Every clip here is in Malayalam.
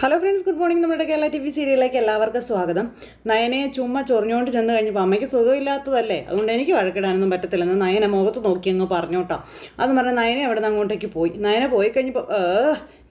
ഹലോ ഫ്രണ്ട്സ് ഗുഡ് മോർണിംഗ് നമ്മുടെ കേരള ടി വി സീരിയലിലേക്ക് എല്ലാവർക്കും സ്വാഗതം. നയനയെ ചുമ്മാ ചൊറിഞ്ഞുകൊണ്ട് ചെന്ന് കഴിഞ്ഞപ്പോൾ അമ്മയ്ക്ക് സുഖമില്ലാത്തതല്ലേ? അതുകൊണ്ട് എനിക്ക് വഴക്കിടാനൊന്നും പറ്റത്തില്ലെന്ന് നയന മുഖത്ത് നോക്കി അങ്ങ് പറഞ്ഞോട്ടോ. അത് പറഞ്ഞ നയനെ അവിടെ നിന്ന് അങ്ങോട്ടേക്ക് പോയി. നയന പോയി കഴിഞ്ഞപ്പോൾ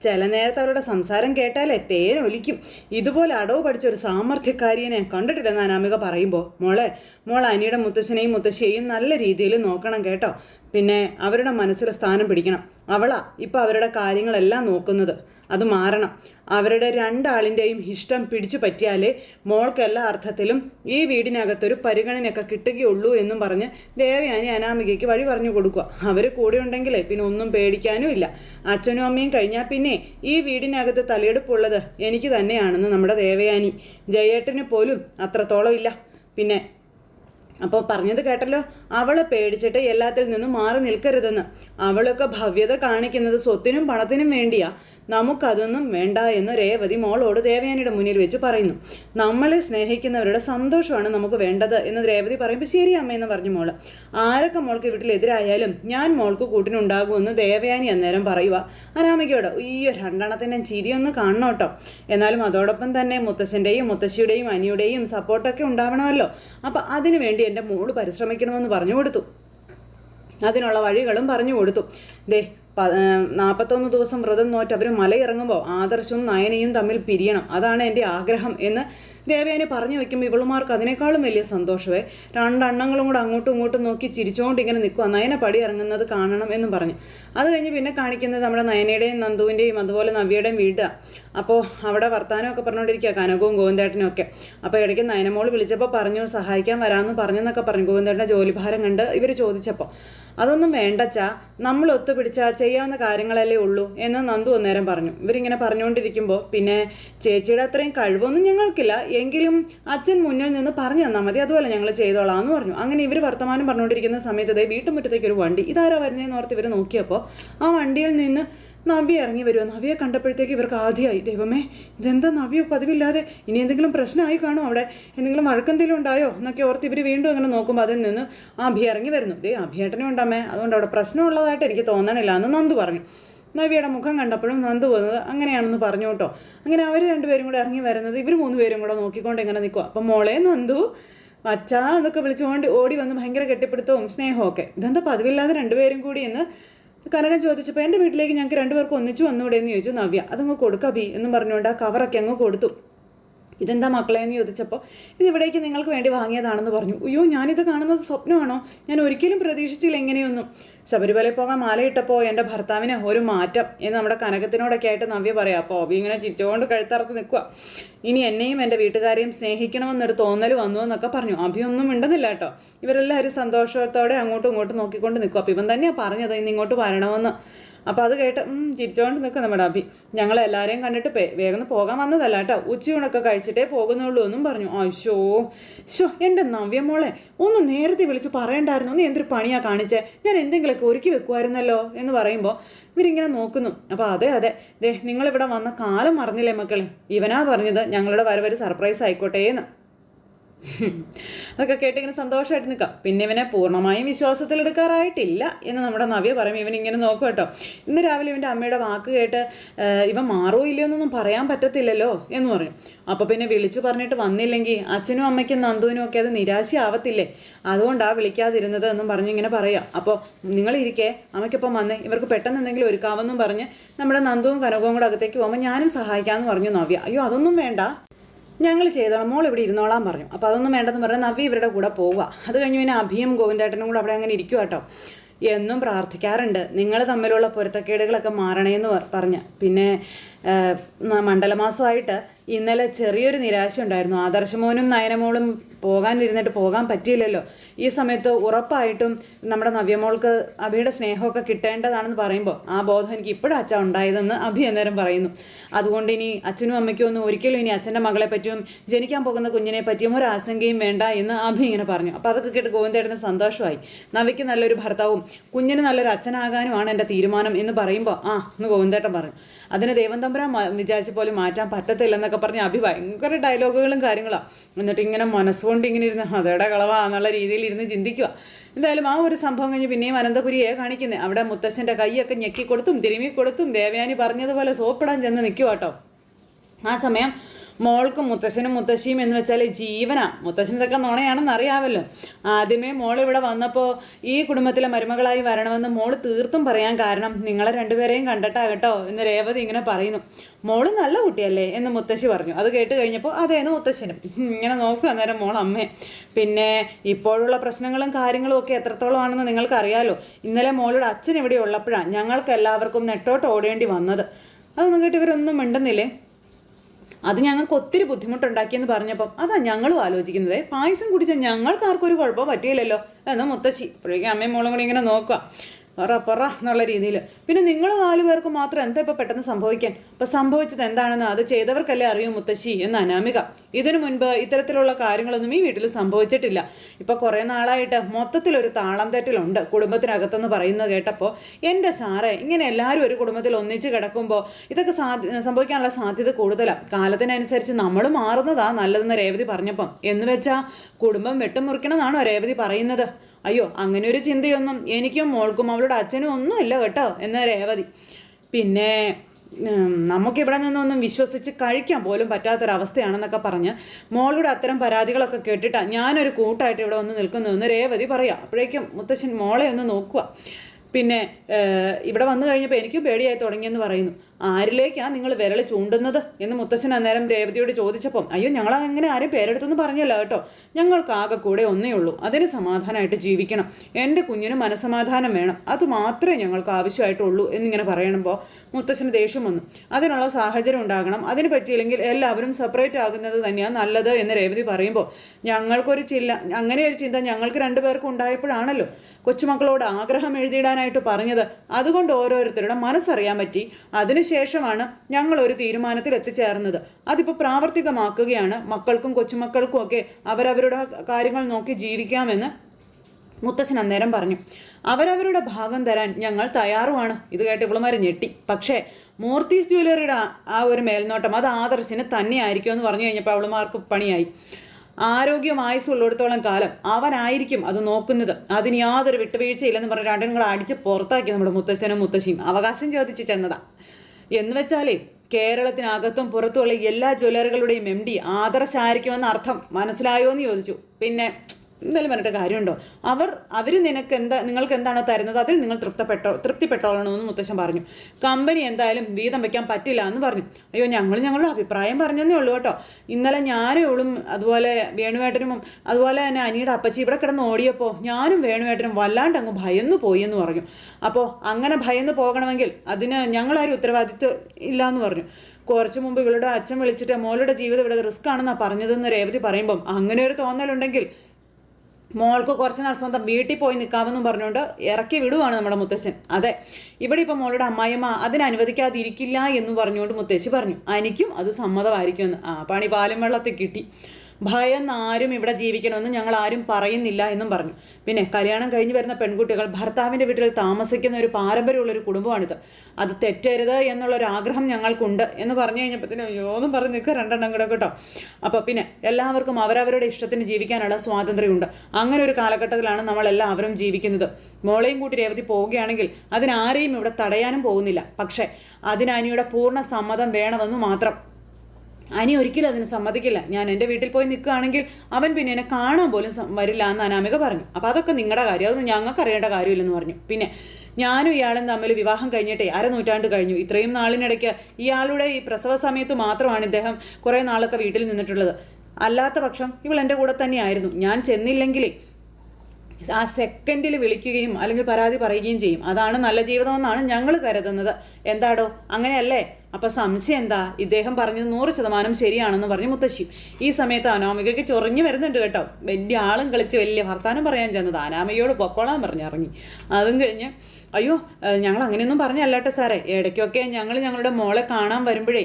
ചില നേരത്തെ അവരുടെ സംസാരം കേട്ടാലേ തേനൊലിക്കും ഇതുപോലെ അടവ് പഠിച്ച ഒരു സാമർഥ്യക്കാരിയെ കണ്ടിട്ടില്ല കണ്ടിട്ടില്ലെന്ന് അനാമിക പറയുമ്പോൾ മോളെ മോൾ അനിയുടെ മുത്തശ്ശനെയും മുത്തശ്ശിയെയും നല്ല രീതിയിൽ നോക്കണം കേട്ടോ. പിന്നെ അവരുടെ മനസ്സിൽ സ്ഥാനം പിടിക്കണം. അവളാ ഇപ്പം അവരുടെ കാര്യങ്ങളെല്ലാം നോക്കുന്നത്. അത് മാറണം. അവരുടെ രണ്ടാളിന്റെയും ഇഷ്ടം പിടിച്ചു പറ്റിയാലേ മോൾക്ക് എല്ലാ അർത്ഥത്തിലും ഈ വീടിനകത്തൊരു പരിഗണനയൊക്കെ കിട്ടുകയുള്ളൂ എന്നും പറഞ്ഞ് ദേവയാനി അനാമികയ്ക്ക് വഴി പറഞ്ഞു കൊടുക്കുക. അവർ കൂടെ ഉണ്ടെങ്കിലേ പിന്നെ ഒന്നും പേടിക്കാനും ഇല്ല. അച്ഛനും അമ്മയും കഴിഞ്ഞാൽ പിന്നെ ഈ വീടിനകത്ത് തലയെടുപ്പുള്ളത് എനിക്ക് തന്നെയാണെന്ന് നമ്മുടെ ദേവയാനി. ജയേട്ടന് പോലും അത്രത്തോളം ഇല്ല. പിന്നെ അപ്പോൾ പറഞ്ഞത് കേട്ടല്ലോ? അവളെ പേടിച്ചിട്ട് എല്ലാത്തിൽ നിന്നും മാറി നിൽക്കരുതെന്ന്. അവളൊക്കെ ഭവ്യത കാണിക്കുന്നത് സ്വത്തിനും പണത്തിനും വേണ്ടിയാ. നമുക്കതൊന്നും വേണ്ട എന്ന് രേവതി മോളോട് ദേവയാനിയുടെ മുന്നിൽ വെച്ച് പറയുന്നു. നമ്മളെ സ്നേഹിക്കുന്നവരുടെ സന്തോഷമാണ് നമുക്ക് വേണ്ടത് എന്ന് രേവതി പറയുമ്പോൾ ശരി അമ്മയെന്ന് പറഞ്ഞു മോൾ. ആരൊക്കെ മോൾക്ക് വീട്ടിലെതിരായാലും ഞാൻ മോൾക്ക് കൂട്ടിനുണ്ടാകുമെന്ന് ദേവയാനി അന്നേരം പറയുക അനാമികയോട് ഈ രണ്ടെണ്ണത്തിന്റെ ചിരിയൊന്ന് കാണണം കേട്ടോ. എന്നാലും അതോടൊപ്പം തന്നെ മുത്തശ്ശന്റെയും മുത്തശ്ശിയുടെയും അനിയുടെയും സപ്പോർട്ടൊക്കെ ഉണ്ടാവണമല്ലോ. അപ്പം അതിനുവേണ്ടി എന്റെ മോൾ പരിശ്രമിക്കണമെന്ന് പറഞ്ഞു കൊടുത്തു. അതിനുള്ള വഴികളും പറഞ്ഞു കൊടുത്തു. ദേ നാൽപ്പത്തൊന്ന് ദിവസം വ്രതം നോറ്റ് അവർ മലയിറങ്ങുമ്പോൾ ആദർശവും നയനയും തമ്മിൽ പിരിയണം. അതാണ് എന്റെ ആഗ്രഹം എന്ന് ദേവയാനി പറഞ്ഞു വെക്കുമ്പോൾ ഇവളുമാർക്ക് അതിനേക്കാളും വലിയ സന്തോഷമേ രണ്ടെണ്ണങ്ങളും കൂടെ അങ്ങോട്ടും ഇങ്ങോട്ടും നോക്കി ചിരിച്ചുകൊണ്ട് ഇങ്ങനെ നിൽക്കുക നയന പടി ഇറങ്ങുന്നത് കാണണം എന്നും പറഞ്ഞു. അത് കഴിഞ്ഞ് പിന്നെ കാണിക്കുന്നത് നമ്മുടെ നയനയുടെയും നന്ദുവിന്റെയും അതുപോലെ നവ്യയുടെയും വീടാണ് അപ്പോൾ അവിടെ വർത്താനമൊക്കെ പറഞ്ഞുകൊണ്ടിരിക്കുക കനകവും ഗോവിന്ദേട്ടനും ഒക്കെ. അപ്പോൾ ഇടയ്ക്ക് നയനമോൾ വിളിച്ചപ്പോൾ പറഞ്ഞു സഹായിക്കാൻ വരാമെന്ന് പറഞ്ഞെന്നൊക്കെ പറഞ്ഞു. ഗോവിന്ദേട്ടന്റെ ജോലിഭാരം കണ്ട് ഇവർ ചോദിച്ചപ്പോൾ അതൊന്നും വേണ്ടച്ചാ. നമ്മൾ ഒത്തുപിടിച്ചാൽ ചെയ്യാവുന്ന കാര്യങ്ങളല്ലേ ഉള്ളൂ എന്ന് നന്ദു അന്നേരം പറഞ്ഞു. ഇവരിങ്ങനെ പറഞ്ഞുകൊണ്ടിരിക്കുമ്പോൾ പിന്നെ ചേച്ചിയുടെ അത്രയും കഴിവൊന്നും ഞങ്ങൾക്കില്ല. എങ്കിലും അച്ഛൻ മുന്നിൽ നിന്ന് പറഞ്ഞു തന്നാൽ മതി. അതുപോലെ ഞങ്ങൾ ചെയ്തോളാം എന്ന് പറഞ്ഞു. അങ്ങനെ ഇവർ വർത്തമാനം പറഞ്ഞുകൊണ്ടിരിക്കുന്ന സമയത്ത് ദേ വീട്ടുമുറ്റത്തേക്ക് ഒരു വണ്ടി. ഇതാരാ വരുന്നതെന്ന് ഓർത്ത് ഇവർ നോക്കിയപ്പോൾ ആ വണ്ടിയിൽ നിന്ന് നവ്യ ഇറങ്ങി വരുമോ നവ്യെ കണ്ടപ്പോഴത്തേക്ക് ഇവർക്ക് ആദ്യമായി ദൈവമേ ഇതെന്താ നവ്യ പതിവില്ലാതെ? ഇനി എന്തെങ്കിലും പ്രശ്നമായി കാണും അവിടെ? എന്തെങ്കിലും വഴക്കെന്തെങ്കിലും ഉണ്ടായോ? എന്നൊക്കെ ഓർത്ത് ഇവർ വീണ്ടും അങ്ങനെ നോക്കുമ്പോൾ അതിൽ നിന്ന് അഭി ഇറങ്ങി വരുന്നു. ദേ അഭിയേട്ടനും ഉണ്ടാമേ അതുകൊണ്ട് അവിടെ പ്രശ്നമുള്ളതായിട്ട് എനിക്ക് തോന്നണില്ല എന്ന് നന്ദു പറഞ്ഞു. നവിയുടെ മുഖം കണ്ടപ്പോഴും നന്ദു വന്നത് അങ്ങനെയാണെന്ന് പറഞ്ഞു കേട്ടോ. അങ്ങനെ അവർ രണ്ടുപേരും കൂടെ ഇറങ്ങി വരുന്നത് ഇവർ മൂന്ന് പേരും കൂടെ നോക്കിക്കൊണ്ട് ഇങ്ങനെ നിൽക്കുക അപ്പം മോളെ നന്ദു അച്ഛാ എന്നൊക്കെ വിളിച്ചുകൊണ്ട് ഓടി വന്ന് ഭയങ്കര കെട്ടിപ്പിടുത്തവും സ്നേഹവും ഒക്കെ. ഇതെന്താ പതിവില്ലാതെ രണ്ടുപേരും കൂടി എന്ന് കനകൻ ചോദിച്ചപ്പോൾ എന്റെ വീട്ടിലേക്ക് ഞങ്ങൾക്ക് രണ്ടുപേർക്കും ഒന്നിച്ചു വന്നൂടെ എന്ന് ചോദിച്ചു നവ്യ. അതങ്ങ് കൊടുക്കാം ബി എന്നും പറഞ്ഞുകൊണ്ട് ആ കവറൊക്കെ അങ്ങ് കൊടുത്തു. ഇതെന്താ മക്കളെ എന്ന് ചോദിച്ചപ്പോൾ ഇത് ഇവിടേക്ക് നിങ്ങൾക്ക് വേണ്ടി വാങ്ങിയതാണെന്ന് പറഞ്ഞു. അയ്യോ ഞാനിത് കാണുന്നത് സ്വപ്നമാണോ? ഞാൻ ഒരിക്കലും പ്രതീക്ഷിച്ചില്ല എങ്ങനെയൊന്നും ശബരിമലയിൽ പോകാൻ മാലയിട്ടപ്പോൾ എന്റെ ഭർത്താവിന് ഒരു മാറ്റം എന്ന് നമ്മുടെ കനകത്തിനോടൊക്കെ ആയിട്ട് നവ്യ പറയാം. അപ്പോൾ അവ ഇങ്ങനെ ചിരിച്ചുകൊണ്ട് കഴുത്തറത്ത് നിൽക്കുക ഇനി എന്നെയും എന്റെ വീട്ടുകാരെയും സ്നേഹിക്കണമെന്നൊരു തോന്നൽ വന്നു എന്നൊക്കെ പറഞ്ഞു. അഭിയൊന്നും ഉണ്ടെന്നില്ല കേട്ടോ. ഇവരെല്ലാവരും സന്തോഷത്തോടെ അങ്ങോട്ടും ഇങ്ങോട്ടും നോക്കിക്കൊണ്ട് നിൽക്കും അപ്പോൾ ഇവൻ തന്നെയാണ് പറഞ്ഞത് ഇന്ന് ഇങ്ങോട്ട് വരണമെന്ന്. അപ്പോൾ അത് കേട്ട് തിരിച്ചുകൊണ്ട് നിൽക്കും നമ്മുടെ അഭി. ഞങ്ങളെല്ലാവരെയും കണ്ടിട്ട് വേഗം പോകാൻ വന്നതല്ല കേട്ടോ. ഉച്ചയൂണൊക്കെ കഴിച്ചിട്ടേ പോകുന്നുള്ളൂ എന്നും പറഞ്ഞു. അയ്യോ ഷോ എന്റെ നവ്യമോളെ ഒന്ന് നേരത്തെ വിളിച്ച് പറയണ്ടായിരുന്നു. ഒന്ന് എന്തൊരു പണിയാ കാണിച്ചേ? ഞാൻ എന്തെങ്കിലുമൊക്കെ ഒരുക്കി വെക്കുമായിരുന്നല്ലോ എന്ന് പറയുമ്പോൾ ഇവരിങ്ങനെ നോക്കുന്നു. അപ്പോൾ അതെ അതെ. ദേ നിങ്ങളിവിടെ വന്ന കാലം മറന്നില്ലേ മക്കളെ? ഇവനാ പറഞ്ഞത് ഞങ്ങളുടെ വരവൊരു സർപ്രൈസ് ആയിക്കോട്ടെ എന്ന് അതൊക്കെ കേട്ട് ഇങ്ങനെ സന്തോഷമായിട്ട് നിൽക്കാം. പിന്നെ ഇവനെ പൂർണമായും വിശ്വാസത്തിലെടുക്കാറായിട്ടില്ല എന്ന് നമ്മുടെ നവ്യ പറയും. ഇവൻ ഇങ്ങനെ നോക്കും കേട്ടോ. ഇന്ന് രാവിലെ ഇവന്റെ അമ്മയുടെ വാക്ക് കേട്ട് ഇവ മാറോ ഇല്ലയോ എന്നൊന്നും പറയാൻ പറ്റത്തില്ലല്ലോ? എന്ന് പറയും. അപ്പോൾ പിന്നെ വിളിച്ചു പറഞ്ഞിട്ട് വന്നില്ലെങ്കിൽ അച്ഛനും അമ്മയ്ക്കും നന്ദുവിനും ഒക്കെ അത് നിരാശയാവത്തില്ലേ അതുകൊണ്ടാണ് വിളിക്കാതിരുന്നത് എന്നും പറഞ്ഞ് ഇങ്ങനെ പറയാം. അപ്പോൾ നിങ്ങളിരിക്കെ അമ്മയ്ക്കൊപ്പം വന്നേ ഇവർക്ക് പെട്ടെന്ന് എന്തെങ്കിലും ഒരുക്കാവെന്നും പറഞ്ഞ് നമ്മുടെ നന്ദുവും കനകവും കൂടെ അകത്തേക്ക് പോകുമ്പോൾ ഞാനും സഹായിക്കാമെന്ന് പറഞ്ഞു നവ്യ. അയ്യോ അതൊന്നും വേണ്ട. ഞങ്ങൾ ചെയ്തോളാം മോൾ ഇവിടെ ഇരുന്നോളാൻ പറഞ്ഞു. അപ്പോൾ അതൊന്നും വേണ്ടെന്ന് പറഞ്ഞ് നവി ഇവരുടെ കൂടെ പോവുക അത് കഴിഞ്ഞ് പിന്നെ അഭിയും ഗോവിന്ദേട്ടനും കൂടെ അവിടെ അങ്ങനെ ഇരിക്കുക കേട്ടോ എന്നും പ്രാർത്ഥിക്കാറുണ്ട്. നിങ്ങൾ തമ്മിലുള്ള പൊരുത്തക്കേടുകളൊക്കെ മാറണേന്ന് പറഞ്ഞ്. പിന്നെ മണ്ഡലമാസമായിട്ട് ഇന്നലെ ചെറിയൊരു നിരാശ ഉണ്ടായിരുന്നു ആദർശമോനും നയനമോളും പോകാനിരുന്നിട്ട് പോകാൻ പറ്റിയില്ലല്ലോ. ഈ സമയത്ത് ഉറപ്പായിട്ടും നമ്മുടെ നവ്യമോൾക്ക് അഭിയുടെ സ്നേഹമൊക്കെ കിട്ടേണ്ടതാണെന്ന് പറയുമ്പോൾ ആ ബോധം എനിക്ക് ഇപ്പോഴും അച്ഛൻ ഉണ്ടായതെന്ന് അഭി അന്നേരം പറയുന്നു. അതുകൊണ്ട് ഇനി അച്ഛനും അമ്മയ്ക്കും ഒന്നും ഒരിക്കലും ഇനി അച്ഛന്റെ മകളെ പറ്റിയും ജനിക്കാൻ പോകുന്ന കുഞ്ഞിനെ പറ്റിയും ഒരു ആശങ്കയും വേണ്ട എന്ന് അഭി ഇങ്ങനെ പറഞ്ഞു. അപ്പോൾ അതൊക്കെ കേട്ട് ഗോവിന്ദേട്ടന് സന്തോഷമായി. നവിക്ക് നല്ലൊരു ഭർത്താവും കുഞ്ഞിന് നല്ലൊരു അച്ഛനാകാനുമാണ് എന്റെ തീരുമാനം എന്ന് പറയുമ്പോൾ ആ എന്ന് ഗോവിന്ദേട്ടൻ പറഞ്ഞു. അതിന് ദേവൻ തമ്പുരാൻ വിചാരിച്ച പോലെ മാറ്റാൻ പറ്റത്തില്ലെന്നൊക്കെ പറഞ്ഞ് അഭി ഭയങ്കര ഡയലോഗുകളും കാര്യങ്ങളാണ് എന്നിട്ട് ഇങ്ങനെ മനസ്സുകൊണ്ട് ഇങ്ങനെ ഇരുന്ന് അതേടെ കളവാ എന്നുള്ള രീതിയിൽ ഇരുന്ന് ചിന്തിക്കുക. എന്തായാലും ആ ഒരു സംഭവം കഴിഞ്ഞ് പിന്നെയും അനന്തപുരിയെ കാണിക്കുന്നത് അവിടെ മുത്തശ്ശന്റെ കൈയൊക്കെ തിരുമ്മി കൊടുത്തും ദേവയാനി പറഞ്ഞതുപോലെ സോപ്പിടാൻ ചെന്ന് നിൽക്കുക കേട്ടോ ആ സമയം മോൾക്കും മുത്തശ്ശനും മുത്തശ്ശിയും എന്ന് വെച്ചാൽ ജീവന. മുത്തശ്ശൻ ഇതൊക്കെ നുണയാണെന്ന് അറിയാമല്ലോ ആദ്യമേ മോൾ ഇവിടെ വന്നപ്പോൾ ഈ കുടുംബത്തിലെ മരുമകളായി വരണമെന്ന് മോൾ തീർത്തും പറയാൻ കാരണം നിങ്ങളെ രണ്ടുപേരെയും കണ്ടിട്ടാ കേട്ടോ എന്ന് രേവതി ഇങ്ങനെ പറയുന്നു. മോൾ നല്ല കുട്ടിയല്ലേ എന്ന് മുത്തശ്ശി പറഞ്ഞു. അത് കേട്ട് കഴിഞ്ഞപ്പോൾ അതേന്ന് മുത്തശ്ശനും. ഇങ്ങനെ നോക്കുക അന്നേരം മോൾ അമ്മേ. പിന്നെ ഇപ്പോഴുള്ള പ്രശ്നങ്ങളും കാര്യങ്ങളും ഒക്കെ എത്രത്തോളം ആണെന്ന് നിങ്ങൾക്ക് അറിയാലോ ഇന്നലെ മോളുടെ അച്ഛൻ ഇവിടെ ഉള്ളപ്പോഴാണ് ഞങ്ങൾക്ക് എല്ലാവർക്കും നെട്ടോട്ട് ഓടേണ്ടി വന്നത്. അതൊന്നും കേട്ട് ഇവരൊന്നും മിണ്ടുന്നില്ലേ? അത് ഞങ്ങൾക്ക് ഒത്തിരി ബുദ്ധിമുട്ടുണ്ടാക്കിയെന്ന് പറഞ്ഞപ്പം അതാ ഞങ്ങളും ആലോചിക്കുന്നത്. പായസം കുടിച്ച ഞങ്ങൾക്ക് ആർക്കൊരു കുഴപ്പം പറ്റിയില്ലല്ലോ എന്നാൽ മുത്തശ്ശി. അപ്പോഴേക്കും അമ്മയും മോളും കൂടി ഇങ്ങനെ നോക്കുക. പറ പറ എന്നുള്ള രീതിയിൽ പിന്നെ നിങ്ങൾ നാലു പേർക്ക് മാത്രം എന്താ ഇപ്പം പെട്ടെന്ന് സംഭവിക്കാൻ? ഇപ്പം സംഭവിച്ചത് എന്താണെന്ന് അത് ചെയ്തവർക്കല്ലേ അറിയൂ മുത്തശ്ശി എന്ന് അനാമിക. ഇതിനു മുൻപ് ഇത്തരത്തിലുള്ള കാര്യങ്ങളൊന്നും ഈ വീട്ടിൽ സംഭവിച്ചിട്ടില്ല. ഇപ്പം കുറേ നാളായിട്ട് മൊത്തത്തിലൊരു താളം തെറ്റിലുണ്ട് കുടുംബത്തിനകത്തെന്ന് പറയുന്നത് കേട്ടപ്പോൾ എന്റെ സാറേ ഇങ്ങനെ എല്ലാവരും ഒരു കുടുംബത്തിൽ ഒന്നിച്ച് കിടക്കുമ്പോൾ ഇതൊക്കെ സംഭവിക്കാനുള്ള സാധ്യത കൂടുതലാണ് കാലത്തിനനുസരിച്ച് നമ്മൾ മാറുന്നതാ നല്ലതെന്ന് രേവതി പറഞ്ഞപ്പം. എന്ന് വെച്ചാൽ കുടുംബം വെട്ടുമുറിക്കണമെന്നാണോ രേവതി പറയുന്നത്? അയ്യോ അങ്ങനെ ഒരു ചിന്തയൊന്നും എനിക്കും മോൾക്കും അവളുടെ അച്ഛനും ഒന്നും ഇല്ല കേട്ടോ എന്ന രേവതി. പിന്നെ നമുക്കിവിടെ നിന്നൊന്നും വിശ്വസിച്ച് കഴിക്കാൻ പോലും പറ്റാത്തൊരവസ്ഥയാണെന്നൊക്കെ പറഞ്ഞ് മോളുടെ അത്തരം പരാതികളൊക്കെ കേട്ടിട്ടാണ് ഞാനൊരു കൂട്ടായിട്ട് ഇവിടെ വന്ന് നിൽക്കുന്നതെന്ന് രേവതി പറയാം. അപ്പോഴേക്കും മുത്തശ്ശൻ മോളെ ഒന്ന് നോക്കുക. പിന്നെ ഇവിടെ വന്നു കഴിഞ്ഞപ്പോൾ എനിക്കും പേടിയായി തുടങ്ങിയെന്ന് പറയുന്നു. ആരിലേക്കാണ് നിങ്ങൾ വിരൽ ചൂണ്ടുന്നത്? എന്ന് മുത്തശ്ശൻ അന്നേരം രേവതിയോട് ചോദിച്ചപ്പം അയ്യോ ഞങ്ങൾ അങ്ങനെ ആരും പേരെടുത്തൊന്നും പറഞ്ഞല്ല കേട്ടോ. ഞങ്ങൾക്കാകെ കൂടെ ഒന്നേ ഉള്ളൂ. അതിന് സമാധാനമായിട്ട് ജീവിക്കണം. എന്റെ കുഞ്ഞിന് മനസമാധാനം വേണം. അത് മാത്രമേ ഞങ്ങൾക്ക് ആവശ്യമായിട്ടുള്ളൂ. എന്നിങ്ങനെ പറയണമ്പോൾ മുത്തശ്ശന് ദേഷ്യം വന്നു. അതിനുള്ള സാഹചര്യം ഉണ്ടാകണം. അതിന് പറ്റിയില്ലെങ്കിൽ എല്ലാവരും സെപ്പറേറ്റ് ആകുന്നത് തന്നെയാണ് നല്ലത്. എന്ന് രേവതി പറയുമ്പോൾ ഞങ്ങൾക്കൊരു ചില്ല അങ്ങനെ ഒരു ചിന്ത ഞങ്ങൾക്ക് രണ്ടുപേർക്കും ഉണ്ടായപ്പോഴാണല്ലോ. കൊച്ചുമക്കളോട് ആഗ്രഹം എഴുതിയിടാനായിട്ട് പറഞ്ഞത് അതുകൊണ്ട് ഓരോരുത്തരുടെ മനസ്സറിയാൻ പറ്റി. അതിനുശേഷമാണ് ഞങ്ങൾ ഒരു തീരുമാനത്തിൽ എത്തിച്ചേർന്നത്. അതിപ്പോൾ പ്രാവർത്തികമാക്കുകയാണ്. മക്കൾക്കും കൊച്ചുമക്കൾക്കും ഒക്കെ അവരവരുടെ കാര്യങ്ങൾ നോക്കി ജീവിക്കാമെന്ന് മുത്തച്ഛൻ അന്നേരം പറഞ്ഞു. അവരവരുടെ ഭാഗം തരാൻ ഞങ്ങൾ തയ്യാറുമാണ്. ഇത് കേട്ട് ഇവളുമാരെ ഞെട്ടി. പക്ഷേ മൂർത്തീസ് ജ്വല്ലറിയുടെ ആ- ആ ഒരു മേൽനോട്ടം അത് ആദർശിന് തന്നെയായിരിക്കും എന്ന് പറഞ്ഞു കഴിഞ്ഞപ്പോൾ അവളുമാർക്ക് പണിയായി. ആരോഗ്യം ആയുസുള്ളിടത്തോളം കാലം അവനായിരിക്കും അത് നോക്കുന്നത്. അതിന് യാതൊരു വിട്ടുവീഴ്ചയില്ലെന്ന് പറഞ്ഞ് രണ്ടും കൂടെ അടിച്ച് പുറത്താക്കി നമ്മുടെ മുത്തശ്ശനും മുത്തശ്ശിയും. അവകാശം ചോദിച്ച് ചെന്നതാ. എന്ന് വെച്ചാലേ കേരളത്തിനകത്തും പുറത്തുമുള്ള എല്ലാ ജ്വല്ലറികളുടെയും എം ഡി ആദർശായിരിക്കുമെന്ന അർത്ഥം മനസ്സിലായോ എന്ന് ചോദിച്ചു. പിന്നെ എന്തായാലും പറഞ്ഞിട്ട് കാര്യമുണ്ടോ? അവർ അവർ നിനക്ക് എന്താ നിങ്ങൾക്ക് എന്താണോ തരുന്നത് അതിൽ നിങ്ങൾ തൃപ്തപ്പെട്ടോ തൃപ്തിപ്പെട്ടോളണമെന്ന് മുത്തശ്ശൻ പറഞ്ഞു. കമ്പനി എന്തായാലും വീതം വയ്ക്കാൻ പറ്റില്ല എന്ന് പറഞ്ഞു. അയ്യോ ഞങ്ങൾ ഞങ്ങളുടെ അഭിപ്രായം പറഞ്ഞതേ ഉള്ളൂ കേട്ടോ. ഇന്നലെ ഞാനും ഇവളും അതുപോലെ വേണുവേട്ടനും അതുപോലെ തന്നെ അനിയുടെ അപ്പച്ചി ഇവിടെ കിടന്ന് ഓടിയപ്പോൾ ഞാനും വേണുവേട്ടനും വല്ലാണ്ട് അങ്ങ് ഭയന്നു പോയി എന്ന് പറഞ്ഞു. അപ്പോൾ അങ്ങനെ ഭയന്ന് പോകണമെങ്കിൽ അതിന് ഞങ്ങളാരും ഉത്തരവാദിത്വം ഇല്ല എന്ന് പറഞ്ഞു. കുറച്ച് മുമ്പ് ഇവളുടെ അച്ഛൻ വിളിച്ചിട്ട് മോളുടെ ജീവിതം ഇവിടെ റിസ്ക് ആണെന്നാണ് പറഞ്ഞതെന്ന് രേവതി പറയുമ്പം അങ്ങനെ ഒരു തോന്നലുണ്ടെങ്കിൽ മോൾക്ക് കുറച്ച് നാൾ സ്വന്തം വീട്ടിൽ പോയി നിൽക്കാമെന്നും പറഞ്ഞുകൊണ്ട് ഇറക്കി വിടുവാണ് നമ്മുടെ മുത്തശ്ശൻ. അതെ ഇവിടെ ഇപ്പം മോളുടെ അമ്മായിമ്മ അതിനനുവദിക്കാതിരിക്കില്ല എന്നും പറഞ്ഞുകൊണ്ട് മുത്തശ്ശി പറഞ്ഞു. എനിക്കും അത് സമ്മതമായിരിക്കുമെന്ന്. ആ പണി പാലും വെള്ളത്തിൽ കിട്ടി. ഭയം ആരും ഇവിടെ ജീവിക്കണമെന്ന് ഞങ്ങൾ ആരും പറയുന്നില്ല എന്നും പറഞ്ഞു. പിന്നെ കല്യാണം കഴിഞ്ഞ് വരുന്ന പെൺകുട്ടികൾ ഭർത്താവിന്റെ വീട്ടിൽ താമസിക്കുന്ന ഒരു പാരമ്പര്യമുള്ളൊരു കുടുംബമാണിത്. അത് തെറ്റരുത് എന്നുള്ളൊരു ആഗ്രഹം ഞങ്ങൾക്കുണ്ട് എന്ന് പറഞ്ഞു കഴിഞ്ഞപ്പോഴത്തേനും അയ്യോ എന്നും പറഞ്ഞ് നിൽക്കുക രണ്ടെണ്ണം കൂടെ കേട്ടോ. അപ്പോൾ പിന്നെ എല്ലാവർക്കും അവരവരുടെ ഇഷ്ടത്തിന് ജീവിക്കാനുള്ള സ്വാതന്ത്ര്യമുണ്ട്. അങ്ങനെ ഒരു കാലഘട്ടത്തിലാണ് നമ്മൾ എല്ലാവരും ജീവിക്കുന്നത്. മോളെയും കൂട്ടി രേവതി പോവുകയാണെങ്കിൽ അതിനാരെയും ഇവിടെ തടയാനും പോകുന്നില്ല. പക്ഷേ അതിന് പൂർണ സമ്മതം വേണമെന്ന് മാത്രം. അനി ഒരിക്കലും അതിന് സമ്മതിക്കില്ല. ഞാൻ എന്റെ വീട്ടിൽ പോയി നിൽക്കുകയാണെങ്കിൽ അവൻ പിന്നെ എന്നെ കാണാൻ പോലും വരില്ല എന്ന് അനാമിക പറഞ്ഞു. അപ്പോൾ അതൊക്കെ നിങ്ങളുടെ കാര്യം. അതൊന്നും ഞങ്ങൾക്ക് അറിയേണ്ട കാര്യമില്ലെന്ന് പറഞ്ഞു. പിന്നെ ഞാനും ഇയാളും തമ്മിൽ വിവാഹം കഴിഞ്ഞിട്ട് അര നൂറ്റാണ്ട് കഴിഞ്ഞു. ഇത്രയും നാളിനിടയ്ക്ക് ഇയാളുടെ ഈ പ്രസവ സമയത്ത് മാത്രമാണ് ഇദ്ദേഹം കുറേ നാളൊക്കെ വീട്ടിൽ നിന്നിട്ടുള്ളത്. അല്ലാത്ത പക്ഷം ഇവൾ എന്റെ കൂടെ തന്നെയായിരുന്നു. ഞാൻ ചെന്നില്ലെങ്കിലേ ആ സെക്കൻഡിൽ വിളിക്കുകയും അല്ലെങ്കിൽ പരാതി പറയുകയും ചെയ്യും. അതാണ് നല്ല ജീവിതമെന്നാണ് ഞങ്ങൾ കരുതുന്നത്. എന്താടോ? അങ്ങനെയല്ലേ? അപ്പം സംശയം എന്താ? ഇദ്ദേഹം പറഞ്ഞത് നൂറ് ശതമാനം ശരിയാണെന്ന് പറഞ്ഞ് മുത്തശ്ശി. ഈ സമയത്ത് അനാമികയ്ക്ക് ചൊറിഞ്ഞു വരുന്നുണ്ട് കേട്ടോ. വലിയ ആളും കളിച്ച് വലിയ വർത്താനം പറയാൻ ചെന്നത്. അനാമികയോട് പൊക്കോളാൻ പറഞ്ഞിറങ്ങി. അതും കഴിഞ്ഞ് അയ്യോ ഞങ്ങൾ അങ്ങനെയൊന്നും പറഞ്ഞല്ല കേട്ടോ സാറേ. ഇടയ്ക്കൊക്കെ ഞങ്ങൾ ഞങ്ങളുടെ മോളെ കാണാൻ വരുമ്പോഴേ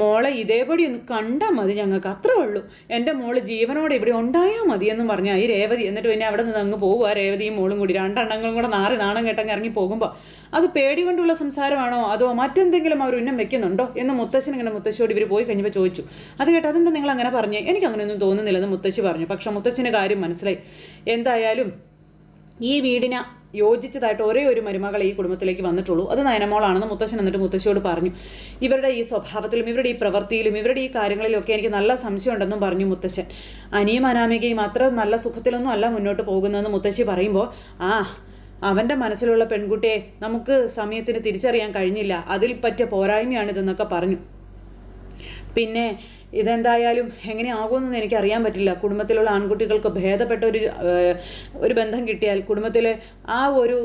മോളെ ഇതേപടി ഒന്ന് കണ്ടാൽ മതി ഞങ്ങൾക്ക്. അത്രേ ഉള്ളൂ. എന്റെ മോൾ ജീവനോടെ ഇവിടെ ഉണ്ടായാൽ മതി എന്നും പറഞ്ഞാൽ ഈ രേവതി എന്നിട്ട് പിന്നെ അവിടെ നിന്ന് അങ്ങ് പോകുക രേവതിയും മോളും കൂടി രണ്ടെണ്ണങ്ങളും കൂടെ നാറി നാണം കേട്ടങ്ങ് ഇറങ്ങി പോകുമ്പോൾ അത് പേടി കൊണ്ടുള്ള സംസാരമാണോ? അതോ മറ്റെന്തെങ്കിലും അവർ ഉന്നം വെക്കുന്നുണ്ടോ? എന്ന് മുത്തശ്ശൻ ഇങ്ങനെ മുത്തശ്ശിയോട് ഇവർ പോയി കഴിഞ്ഞപ്പോൾ ചോദിച്ചു. അത് കേട്ട് അതെന്താ നിങ്ങൾ അങ്ങനെ പറഞ്ഞേ? എനിക്ക് അങ്ങനെയൊന്നും തോന്നുന്നില്ലെന്ന് മുത്തശ്ശി പറഞ്ഞു. പക്ഷെ മുത്തശ്ശിന് കാര്യം മനസ്സിലായി. എന്തായാലും ഈ വീടിനെ യോജിച്ചതായിട്ട് ഒരേ ഒരു മരുമകൾ ഈ കുടുംബത്തിലേക്ക് വന്നിട്ടുള്ളൂ. അത് നയനമോളാണെന്ന് മുത്തശ്ശൻ എന്നിട്ട് മുത്തശ്ശിയോട് പറഞ്ഞു. ഇവരുടെ ഈ സ്വഭാവത്തിലും ഇവരുടെ ഈ പ്രവൃത്തിയിലും ഇവരുടെ ഈ കാര്യങ്ങളിലൊക്കെ എനിക്ക് നല്ല സംശയമുണ്ടെന്നും പറഞ്ഞു മുത്തശ്ശൻ. അനിയും അനാമികയും അത്ര നല്ല സുഖത്തിലൊന്നും അല്ല മുന്നോട്ട് പോകുന്നതെന്ന് മുത്തശ്ശി പറയുമ്പോൾ ആ അവന്റെ മനസ്സിലുള്ള പെൺകുട്ടിയെ നമുക്ക് സമയത്തിന് തിരിച്ചറിയാൻ കഴിഞ്ഞില്ല. അതിൽ പറ്റിയ പോരായ്മയാണിതെന്നൊക്കെ പറഞ്ഞു. പിന്നെ ഇതെന്തായാലും എങ്ങനെയാകുമെന്നൊന്നും എനിക്കറിയാൻ പറ്റില്ല. കുടുംബത്തിലുള്ള ആൺകുട്ടികൾക്ക് ഭേദപ്പെട്ട ഒരു ഒരു ബന്ധം കിട്ടിയാൽ കുടുംബത്തിലെ ആ ഒരു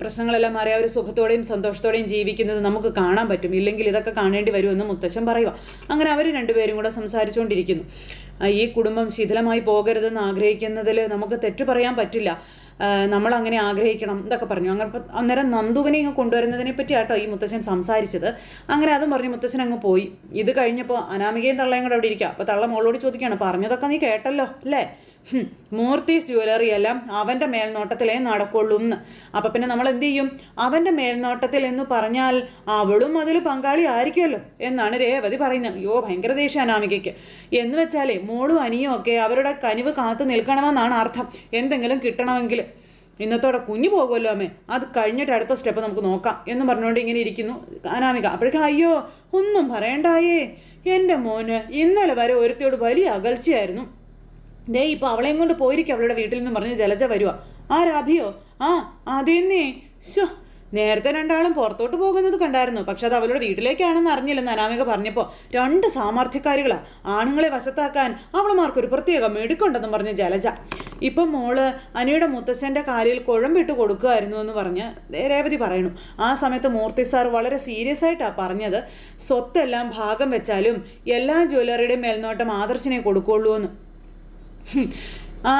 പ്രശ്നങ്ങളെല്ലാം മാറി അവർ സുഖത്തോടെയും സന്തോഷത്തോടെയും ജീവിക്കുന്നത് നമുക്ക് കാണാൻ പറ്റും. ഇല്ലെങ്കിൽ ഇതൊക്കെ കാണേണ്ടി വരുമെന്ന് മുത്തശ്ശൻ പറയുക അങ്ങനെ അവർ രണ്ടുപേരും കൂടെ സംസാരിച്ചുകൊണ്ടിരിക്കുന്നു. ഈ കുടുംബം ശിഥിലമായി പോകരുതെന്ന് ആഗ്രഹിക്കുന്നതിൽ നമുക്ക് തെറ്റു പറയാൻ പറ്റില്ല. നമ്മൾ അങ്ങനെ ആഗ്രഹിക്കണം എന്നൊക്കെ പറഞ്ഞു. അങ്ങനെ അന്നേരം നന്ദുവിനെ ഇങ്ങ് കൊണ്ടുവരുന്നതിനെ പറ്റി ഈ മുത്തശ്ശൻ സംസാരിച്ചത്. അങ്ങനെ അതും പറഞ്ഞു മുത്തശ്ശൻ അങ്ങ് പോയി. ഇത് കഴിഞ്ഞപ്പോൾ അനാമികയും തള്ളയും കൂടെ അവിടെ ഇരിക്കുക അപ്പോൾ തള്ള മോളോട് ചോദിക്കുകയാണ് പറഞ്ഞതൊക്കെ നീ കേട്ടല്ലോ അല്ലേ? മൂർത്തീസ് ജ്വല്ലറി എല്ലാം അവന്റെ മേൽനോട്ടത്തിലേ നടക്കുള്ളൂ എന്ന് അപ്പം പിന്നെ നമ്മൾ എന്ത് ചെയ്യും? അവന്റെ മേൽനോട്ടത്തിൽ എന്ന് പറഞ്ഞാൽ അവളും അതിൽ പങ്കാളി ആയിരിക്കുമല്ലോ എന്നാണ് രേവതി പറയുന്നത്. അയ്യോ ഭയങ്കര ദേഷ്യം അനാമികയ്ക്ക്. എന്ന് വെച്ചാലേ മോളും അനിയും ഒക്കെ അവരുടെ കനിവ് കാത്തു നിൽക്കണമെന്നാണ് അർത്ഥം. എന്തെങ്കിലും കിട്ടണമെങ്കിൽ. ഇന്നത്തോടെ കുഞ്ഞു പോകുമല്ലോ അമ്മേ. അത് കഴിഞ്ഞിട്ട് അടുത്ത സ്റ്റെപ്പ് നമുക്ക് നോക്കാം എന്ന് പറഞ്ഞുകൊണ്ട് ഇങ്ങനെ ഇരിക്കുന്നു അനാമിക. അപ്പോഴേക്കും അയ്യോ ഒന്നും പറയണ്ടായേ. എന്റെ മോന് ഇന്നലെ വരെ ഒരുത്തിയോട് വലിയ അകൽച്ചയായിരുന്നു. ദേ ഇപ്പൊ അവളെയും കൊണ്ട് പോയിരിക്കും അവളുടെ വീട്ടിൽ നിന്ന് പറഞ്ഞ് ജലജ വരുവാ. ആ രാഭിയോ ആ അതെന്നേ. ശോ നേരത്തെ രണ്ടാളും പുറത്തോട്ട് പോകുന്നത് കണ്ടായിരുന്നു. പക്ഷെ അത് അവളുടെ വീട്ടിലേക്കാണെന്ന് അറിഞ്ഞില്ലെന്ന് അനാമിക പറഞ്ഞപ്പോൾ രണ്ട് സാമർഥ്യക്കാരികളാ. ആണുങ്ങളെ വശത്താക്കാൻ അവളുമാർക്കൊരു പ്രത്യേക മെടുക്കുണ്ടെന്നും പറഞ്ഞ് ജലജ. ഇപ്പം മോൾ അനിയുടെ മുത്തശ്ശന്റെ കാലിൽ കുഴമ്പിട്ട് കൊടുക്കുമായിരുന്നു എന്ന് പറഞ്ഞ് രേവതി പറയണു ആ സമയത്ത് മൂർത്തി സാർ വളരെ സീരിയസ് ആയിട്ടാണ് പറഞ്ഞത്. സ്വത്തെല്ലാം ഭാഗം വെച്ചാലും എല്ലാ ജ്വല്ലറിയുടെയും മേൽനോട്ടം ആദർശിനെ കൊടുക്കുള്ളൂ എന്ന്. ആ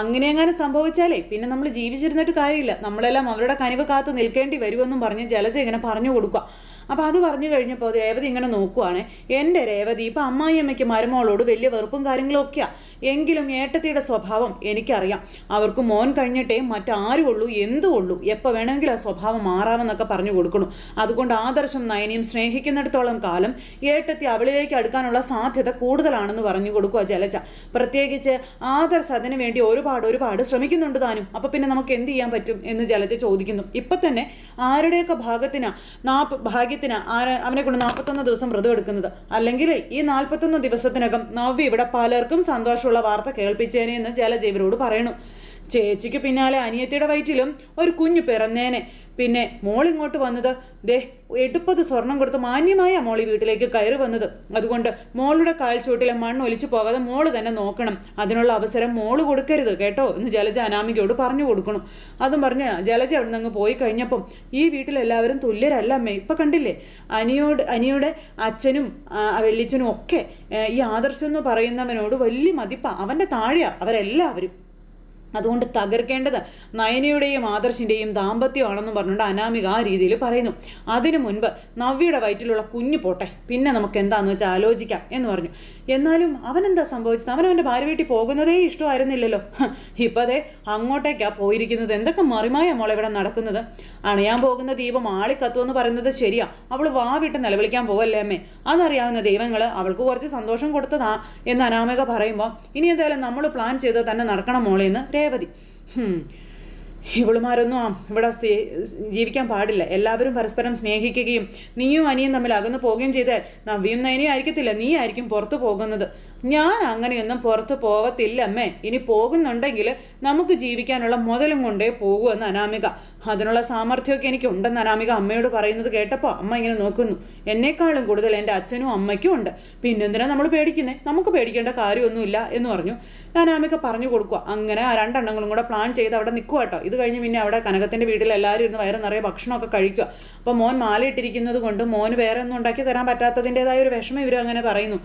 അങ്ങനെ അങ്ങനെ സംഭവിച്ചാലേ? പിന്നെ നമ്മൾ ജീവിച്ചിരുന്നിട്ട് കാര്യമില്ല. നമ്മളെല്ലാം അവരുടെ കനിവ് കാത്ത് നിൽക്കേണ്ടി വരുമെന്നും പറഞ്ഞ് ജലജ ഇങ്ങനെ പറഞ്ഞു കൊടുക്കുക അപ്പോൾ അത് പറഞ്ഞു കഴിഞ്ഞപ്പോൾ രേവതി ഇങ്ങനെ നോക്കുവാണ്. എന്റെ രേവതി ഇപ്പം അമ്മായിയമ്മയ്ക്ക് മരുമോളോട് വലിയ വെറുപ്പും കാര്യങ്ങളും ഒക്കെയാ എങ്കിലും ഏട്ടത്തിയുടെ സ്വഭാവം എനിക്കറിയാം. അവർക്ക് മോൻ കഴിഞ്ഞിട്ടേ മറ്റാരും ഉള്ളൂ എന്തും ഉള്ളൂ? എപ്പോൾ വേണമെങ്കിലും ആ സ്വഭാവം മാറാമെന്നൊക്കെ പറഞ്ഞു കൊടുക്കണം. അതുകൊണ്ട് ആദർശം നയനിയും സ്നേഹിക്കുന്നിടത്തോളം കാലം ഏട്ടത്തി അവളിലേക്ക് അടുക്കാനുള്ള സാധ്യത കൂടുതലാണെന്ന് പറഞ്ഞു കൊടുക്കുക ജലജ. പ്രത്യേകിച്ച് ആദർശ് അതിനു വേണ്ടി ഒരുപാട് ഒരുപാട് ശ്രമിക്കുന്നുണ്ട് താനും. അപ്പം പിന്നെ നമുക്ക് എന്ത് ചെയ്യാൻ പറ്റും? എന്ന് ജലജ ചോദിക്കുന്നു. ഇപ്പം തന്നെ ആരുടെയൊക്കെ ഭാഗത്തിനാ നാപ്പ് ഭാഗ്യത്തിന് ആര് അവനെ കൊണ്ട് നാൽപ്പത്തൊന്ന് ദിവസം വ്രതം എടുക്കുന്നത്? അല്ലെങ്കിൽ ഈ നാൽപ്പത്തൊന്ന് ദിവസത്തിനകം നവ്യ ഇവിടെ പലർക്കും സന്തോഷമുള്ള വാർത്ത കേൾപ്പിച്ചേനെ എന്ന് ജലജീവരോട് പറയണു. ചേച്ചിക്ക് പിന്നാലെ അനിയത്തിയുടെ വയറ്റിലും ഒരു കുഞ്ഞ് പിറന്നേനെ. പിന്നെ മോൾ ഇങ്ങോട്ട് വന്നത് ദേ എടുപ്പത് സ്വർണം കൊടുത്ത് മാന്യമായ മോളി വീട്ടിലേക്ക് കയറി വന്നത്. അതുകൊണ്ട് മോളുടെ കാൽച്ചുവട്ടിലെ മണ്ണ് ഒലിച്ചു പോകാതെ മോൾ തന്നെ നോക്കണം. അതിനുള്ള അവസരം മോൾ കൊടുക്കരുത് കേട്ടോ എന്ന് ജലജ അനാമികയോട് പറഞ്ഞു കൊടുക്കണം അതും പറഞ്ഞ് ജലജ അവിടെ നിന്ന് പോയി കഴിഞ്ഞപ്പം ഈ വീട്ടിലെല്ലാവരും തുല്യരല്ല അമ്മേ. ഇപ്പം കണ്ടില്ലേ? അനിയോട് അനിയുടെ അച്ഛനും വെള്ളിച്ചനും ഒക്കെ ഈ ആദർശം എന്ന് പറയുന്നവനോട് വലിയ മതിപ്പാ. അവന്റെ താഴെയാ അവരെല്ലാവരും. അതുകൊണ്ട് തകർക്കേണ്ടത് നയനയുടെയും ആദർശിന്റെയും ദാമ്പത്യമാണെന്നും പറഞ്ഞുകൊണ്ട് അനാമിക ആ രീതിയിൽ പറയുന്നു. അതിനു മുൻപ് നവ്യയുടെ വയറ്റിലുള്ള കുഞ്ഞു പോട്ടെ പിന്നെ നമുക്ക് എന്താന്ന് വെച്ചാൽ ആലോചിക്കാം എന്ന് പറഞ്ഞു. എന്നാലും അവനെന്താ സംഭവിച്ചത്? അവൻ അവന്റെ ഭാര്യ വീട്ടിൽ പോകുന്നതേ ഇഷ്ടമായിരുന്നില്ലല്ലോ. ഇപ്പം അതെ അങ്ങോട്ടേക്കാ പോയിരിക്കുന്നത്. എന്തൊക്കെ മറിമായ മോളെ ഇവിടെ നടക്കുന്നത്? അണയാൻ പോകുന്ന ദീപം ആളിക്കത്തുമെന്ന് പറയുന്നത് ശരിയാ. അവൾ വാ വിട്ട് നിലവിളിക്കാൻ പോവല്ലേ അമ്മേ? അതറിയാവുന്ന ദൈവങ്ങൾ അവൾക്ക് കുറച്ച് സന്തോഷം കൊടുത്തതാ എന്ന് അനാമിക പറയുമ്പോൾ ഇനി എന്തായാലും നമ്മൾ പ്ലാൻ ചെയ്ത് തന്നെ നടക്കണം മോളെ എന്ന് രേവതി. ഇവളുമാരൊന്നും ആ ഇവിടെ ജീവിക്കാൻ പാടില്ല. എല്ലാവരും പരസ്പരം സ്നേഹിക്കുകയും നീയും അനിയും തമ്മിൽ അകന്നു പോവുകയും ചെയ്താൽ നവ്യം നയനയും ആയിരിക്കത്തില്ല. നീ ആയിരിക്കും പുറത്തു പോകുന്നത്. ഞാൻ അങ്ങനെയൊന്നും പുറത്ത് പോവത്തില്ലമ്മേ ഇനി പോകുന്നുണ്ടെങ്കിൽ നമുക്ക് ജീവിക്കാനുള്ള മുതലും കൊണ്ടേ പോകൂ എന്ന് അനാമിക. അതിനുള്ള സാമർഥ്യമൊക്കെ എനിക്ക് ഉണ്ടെന്ന് അനാമിക അമ്മയോട് പറയുന്നത് കേട്ടപ്പോൾ അമ്മ ഇങ്ങനെ നോക്കുന്നു. എന്നെക്കാളും കൂടുതൽ എന്റെ അച്ഛനും അമ്മയ്ക്കും ഉണ്ട്. പിന്നെന്തിനാ നമ്മൾ പേടിക്കുന്നേ? നമുക്ക് പേടിക്കേണ്ട കാര്യമൊന്നുമില്ല എന്ന് പറഞ്ഞു. അനാമിക പറഞ്ഞു കൊടുക്കുക. അങ്ങനെ ആ രണ്ടെണ്ണങ്ങളും കൂടെ പ്ലാൻ ചെയ്ത് അവിടെ നിൽക്കുക കേട്ടോ. ഇത് കഴിഞ്ഞ് പിന്നെ അവിടെ കനകത്തിന്റെ വീട്ടിൽ എല്ലാവരും ഇരുന്ന് വയറ് നിറയെ ഭക്ഷണമൊക്കെ കഴിക്കുക. അപ്പോൾ മോൻ മാലയിട്ടിരിക്കുന്നത് കൊണ്ട് മോന് വേറെ ഒന്നും ഉണ്ടാക്കി തരാൻ പറ്റാത്തതിന്റെതായ ഒരു വിഷമം ഇവർ അങ്ങനെ പറയുന്നു.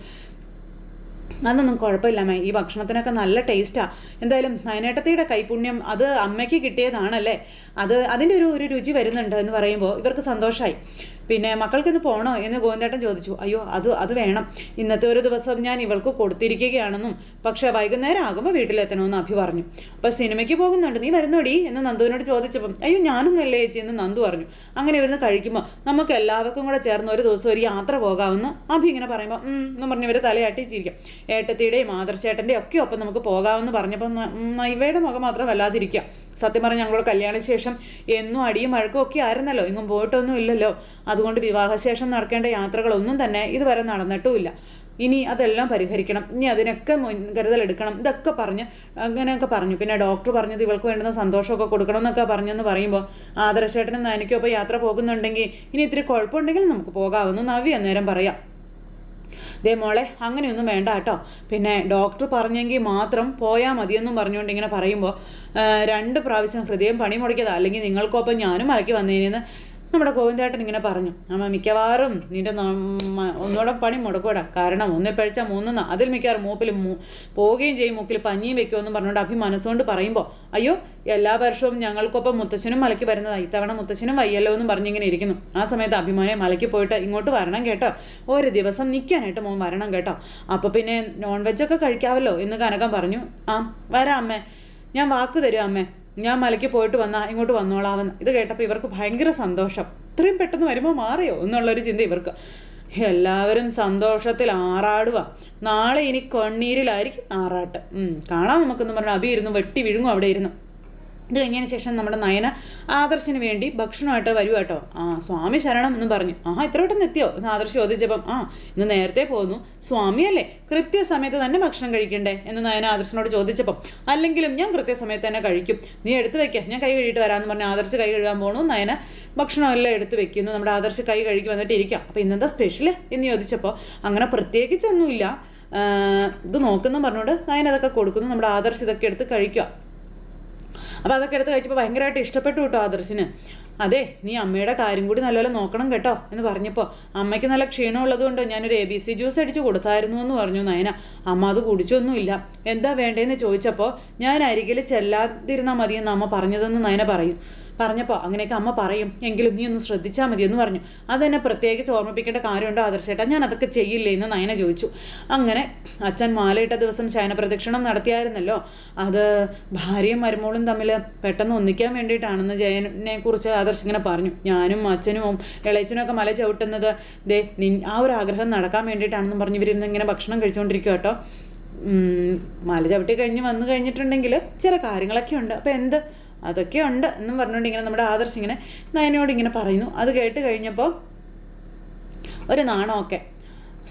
അതൊന്നും കുഴപ്പമില്ല അമ്മ ഈ ഭക്ഷണത്തിനൊക്കെ നല്ല ടേസ്റ്റാണ് എന്തായാലും നയനേട്ടത്തിയുടെ കൈപുണ്യം അത് അമ്മയ്ക്ക് കിട്ടിയതാണല്ലേ? അത് അതിന്റെ ഒരു ഒരു രുചി വരുന്നുണ്ട് എന്ന് പറയുമ്പോൾ ഇവർക്ക് സന്തോഷമായി പിന്നെ മക്കൾക്കിന്ന് പോകണോ എന്ന് ഗോവിന്ദേട്ടൻ ചോദിച്ചു. അയ്യോ അത് അത് വേണം. ഇന്നത്തെ ഒരു ദിവസം ഞാൻ ഇവൾക്ക് കൊടുത്തിരിക്കുകയാണെന്നും പക്ഷേ വൈകുന്നേരം ആകുമ്പോൾ വീട്ടിലെത്തണമെന്ന് അഭി പറഞ്ഞു. അപ്പോൾ സിനിമയ്ക്ക് പോകുന്നുണ്ട് നീ വരുന്നോടി എന്ന് നന്ദുവിനോട് ചോദിച്ചപ്പം അയ്യോ ഞാനൊന്നുമല്ലേ ചേച്ചി എന്ന് നന്ദു പറഞ്ഞു. അങ്ങനെ ഇവിടുന്ന് കഴിക്കുമ്പോൾ നമുക്ക് എല്ലാവർക്കും കൂടെ ചേർന്ന് ഒരു ദിവസം ഒരു യാത്ര പോകാമെന്ന് അഭി ഇങ്ങനെ പറയുമ്പോൾ എന്ന് പറഞ്ഞ് ഇവർ തലയാട്ടിച്ചിരിക്കും. ഏട്ടത്തിയുടെയും ആദർശേട്ടന്റെയും ഒക്കെ ഒപ്പം നമുക്ക് പോകാമെന്ന് പറഞ്ഞപ്പോൾ ഇവയുടെ മുഖം മാത്രം വല്ലാതിരിക്കുക സത്യം പറഞ്ഞാൽ ഞങ്ങളുടെ കല്യാണശേഷം എന്നും അടിയും വഴക്കും ഒക്കെ ആയിരുന്നല്ലോ. ഇങ്ങും പോയിട്ടൊന്നും ഇല്ലല്ലോ. അതുകൊണ്ട് വിവാഹശേഷം നടക്കേണ്ട യാത്രകളൊന്നും തന്നെ ഇതുവരെ നടന്നിട്ടുമില്ല. ഇനി അതെല്ലാം പരിഹരിക്കണം. ഇനി അതിനൊക്കെ മുൻകരുതൽ എടുക്കണം. ഇതൊക്കെ പറഞ്ഞ് അങ്ങനെയൊക്കെ പറഞ്ഞു. പിന്നെ ഡോക്ടർ പറഞ്ഞത് ഇവൾക്ക് വേണ്ടുന്ന സന്തോഷമൊക്കെ കൊടുക്കണം എന്നൊക്കെ പറഞ്ഞെന്ന് പറയുമ്പോൾ ആദർശേട്ടനും ഇപ്പോൾ യാത്ര പോകുന്നുണ്ടെങ്കിൽ ഇനി ഇത്തിരി കുഴപ്പമുണ്ടെങ്കിൽ നമുക്ക് പോകാമെന്ന് നവ്യ അന്നേരം പറയാം. ദേ മോളെ അങ്ങനെയൊന്നും വേണ്ട കേട്ടോ. പിന്നെ ഡോക്ടർ പറഞ്ഞെങ്കിൽ മാത്രം പോയാൽ മതിയെന്നും പറഞ്ഞുകൊണ്ട് ഇങ്ങനെ പറയുമ്പോൾ രണ്ട് പ്രാവശ്യം ഹൃദയം പണി മുടക്കിയതാ അല്ലെങ്കിൽ നിങ്ങൾക്കൊപ്പം ഞാനും മലക്കി വന്നേനെന്ന് നമ്മുടെ ഗോവിന്ദേട്ടൻ ഇങ്ങനെ പറഞ്ഞു അമ്മ മിക്കവാറും നിന്റെ ഒന്നുകൂടെ പണി മുടക്കൂടാ കാരണം ഒന്ന് പഴിച്ചാൽ മൂന്നെന്നാ അതിൽ മിക്കവാറും മൂപ്പിൽ പോവുകയും ചെയ്യും മൂക്കിൽ പഞ്ഞിയും വെക്കുമെന്ന് പറഞ്ഞുകൊണ്ട് അഭി മനസ്സുകൊണ്ട് പറയുമ്പോൾ അയ്യോ എല്ലാ വർഷവും ഞങ്ങൾക്കൊപ്പം മുത്തശ്ശനും മലയ്ക്ക് വരുന്നതാണ് ഇത്തവണ മുത്തശ്ശനും വയ്യല്ലോ എന്നും പറഞ്ഞിങ്ങനെ ഇരിക്കുന്നു. ആ സമയത്ത് അഭിമാനെ മലയ്ക്ക് പോയിട്ട് ഇങ്ങോട്ട് വരണം കേട്ടോ. ഒരു ദിവസം നിൽക്കാനായിട്ട് മോൻ വരണം കേട്ടോ. അപ്പോൾ പിന്നെ നോൺ വെജ് ഒക്കെ കഴിക്കാമല്ലോ എന്ന് കനകം പറഞ്ഞു. ആ വരാം അമ്മേ. ഞാൻ വാക്ക് തരും അമ്മേ. ഞാൻ മലയ്ക്ക് പോയിട്ട് വന്നാ ഇങ്ങോട്ട് വന്നോളാമെന്ന് ഇത് കേട്ടപ്പോൾ ഇവർക്ക് ഭയങ്കര സന്തോഷം. ഇത്രയും പെട്ടെന്ന് വരുമ്പോൾ മാറിയോ? എന്നുള്ളൊരു ചിന്ത ഇവർക്ക്. എല്ലാവരും സന്തോഷത്തിൽ ആറാടുക നാളെ ഇനി കണ്ണീരിലായിരിക്കും ആറാട്ട്. കാണാം നമുക്കെന്ന് പറഞ്ഞാൽ അബി ഇരുന്നു വെട്ടി വിഴുങ്ങും അവിടെ ഇരുന്നു. ഇത് കഴിഞ്ഞതിന് ശേഷം നമ്മുടെ നയന ആദർശിന് വേണ്ടി ഭക്ഷണമായിട്ട് വരൂ കേട്ടോ. ആ സ്വാമി ശരണം എന്ന് പറഞ്ഞു. ആ ഇത്ര പെട്ടെന്ന് എത്തിയോ? എന്ന് ആദർശ് ചോദിച്ചപ്പം ആ ഇന്ന് നേരത്തെ പോന്നു. സ്വാമിയല്ലേ കൃത്യസമയത്ത് തന്നെ ഭക്ഷണം കഴിക്കണ്ടേ? എന്ന് നയന ആദർശനോട് ചോദിച്ചപ്പം അല്ലെങ്കിലും ഞാൻ കൃത്യസമയത്ത് തന്നെ കഴിക്കും. നീ എടുത്തു വെക്കാം. ഞാൻ കൈ കഴുകിയിട്ട് വരാമെന്ന് പറഞ്ഞ് ആദർശ് കൈ കഴുകാൻ പോണു. നയന ഭക്ഷണമെല്ലാം എടുത്തു വെക്കുന്നു. നമ്മുടെ ആദർശ് കൈ കഴുകി വന്നിട്ട് ഇരിക്കാം. അപ്പോൾ ഇന്നെന്താ സ്പെഷ്യൽ എന്ന് ചോദിച്ചപ്പോൾ അങ്ങനെ പ്രത്യേകിച്ചൊന്നുമില്ല. ഇത് നോക്കുന്നു പറഞ്ഞുകൊണ്ട് നയന അതൊക്കെ കൊടുക്കുന്നു. നമ്മുടെ ആദർശ് ഇതൊക്കെ എടുത്ത് കഴിക്കുക അപ്പോൾ അതൊക്കെ എടുത്ത് കഴിച്ചപ്പോൾ ഭയങ്കരമായിട്ട് ഇഷ്ടപ്പെട്ടു കേട്ടോ ആദർശിന്. അതെ നീ അമ്മയുടെ കാര്യം കൂടി നല്ലപോലെ നോക്കണം കേട്ടോ എന്ന് പറഞ്ഞപ്പോൾ അമ്മയ്ക്ക് നല്ല ക്ഷീണമുള്ളത് കൊണ്ടോ ഞാനൊരു എ ബി സി ജ്യൂസ് അടിച്ച് കൊടുത്തായിരുന്നു എന്ന് പറഞ്ഞു നയന. അമ്മ അത് കുടിച്ചൊന്നുമില്ല. എന്താ വേണ്ടതെന്ന് ചോദിച്ചപ്പോൾ ഞാൻ അരികിൽ ചെല്ലാതിരുന്നാൽ മതിയെന്ന് അമ്മ പറഞ്ഞതെന്ന് നയന പറയും. പറഞ്ഞപ്പോൾ അങ്ങനെയൊക്കെ അമ്മ പറയും എങ്കിലും നീ ഒന്ന് ശ്രദ്ധിച്ചാൽ മതി എന്ന് പറഞ്ഞു. അതെന്നെ പ്രത്യേകിച്ച് ഓർമ്മിപ്പിക്കേണ്ട കാര്യമുണ്ടോ ആദർശേട്ടാ? ഞാൻ അതൊക്കെ ചെയ്യില്ലേ എന്ന് നയന ചോദിച്ചു. അങ്ങനെ അച്ഛൻ മാലയിട്ട ദിവസം ശയനപ്രദക്ഷിണം നടത്തിയായിരുന്നല്ലോ. അത് ഭാര്യയും മരുമോളും തമ്മിൽ പെട്ടെന്ന് ഒന്നിക്കാൻ വേണ്ടിയിട്ടാണെന്ന് ജയനെ കുറിച്ച് ആദർശ് ഇങ്ങനെ പറഞ്ഞു. ഞാനും അച്ഛനും ഇളയച്ചനും ഒക്കെ മല ചവിട്ടുന്നത് ദേ ആ ഒരു ആഗ്രഹം നടക്കാൻ വേണ്ടിയിട്ടാണെന്ന് പറഞ്ഞ് ഇവരിന്ന് ഇങ്ങനെ ഭക്ഷണം കഴിച്ചുകൊണ്ടിരിക്കുക കേട്ടോ മല ചവിട്ടി കഴിഞ്ഞ് വന്നു കഴിഞ്ഞിട്ടുണ്ടെങ്കിൽ ചില കാര്യങ്ങളൊക്കെ ഉണ്ട്. അപ്പോൾ എന്ത് അതൊക്കെ ഉണ്ട് എന്നും പറഞ്ഞുകൊണ്ട് ഇങ്ങനെ നമ്മുടെ ആദർശ് ഇങ്ങനെ നയനോട് ഇങ്ങനെ പറയുന്നു. അത് കേട്ട് കഴിഞ്ഞപ്പോൾ ഒരു നാണമൊക്കെ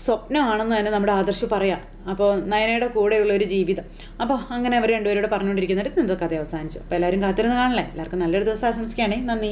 സ്വപ്നമാണെന്ന് തന്നെ നമ്മുടെ ആദർശ് പറയാം. അപ്പോൾ നയനയുടെ കൂടെയുള്ള ഒരു ജീവിതം. അപ്പോൾ അങ്ങനെ അവർ രണ്ടുപേരോട് പറഞ്ഞുകൊണ്ടിരിക്കുന്നിടത്ത് ഇന്നത്തെ കഥ അവസാനിച്ചു. അപ്പോൾ എല്ലാവരും കാത്തിരുന്ന് കാണല്ലേ എല്ലാവർക്കും നല്ലൊരു ദിവസം ആശംസിക്കുകയാണെങ്കിൽ നന്ദി.